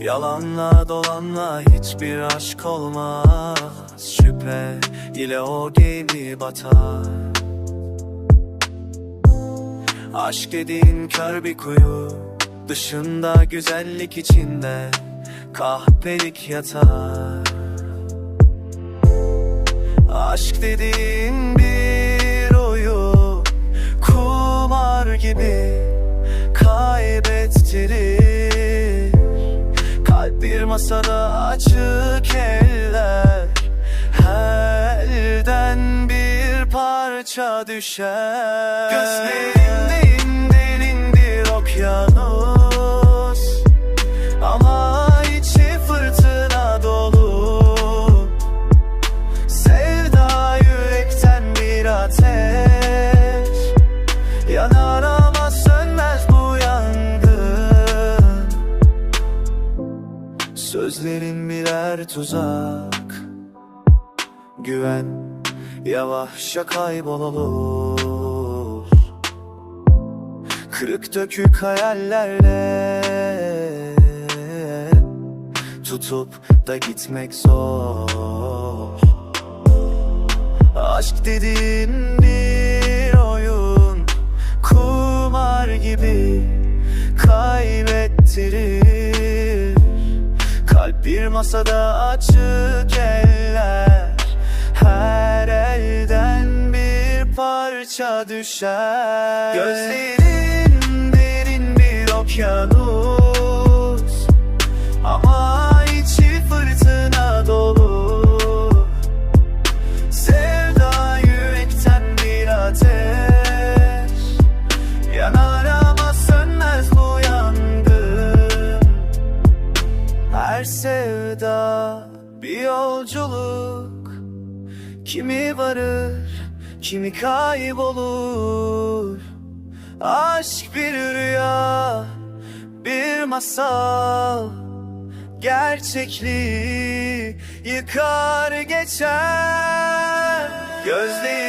Yalanla dolanla hiçbir aşk olmaz. Şüphe ile o gemi batar. Aşk dediğin kör bir kuyu Dışında güzellik içinde Kahpelik yatar. Aşk dediğin Bir masada açık eller Elden bir parça düşer. Gözlerinde derindir okyanus Sözlerin birer tuzak. Güven yavaşça kaybolur. Kırık dökük hayallerle Tutup da gitmek zor. Aşk dediğin bir oyun Kumar gibi kaybettirir bir masada açık eller Her elden bir parça düşer. Gözlerin derin bir okyanus Ama sevda bir yolculuk. Kimi varır, kimi kaybolur. Aşk bir rüya, bir masal. Gerçekliği yıkar geçer. Gözlerin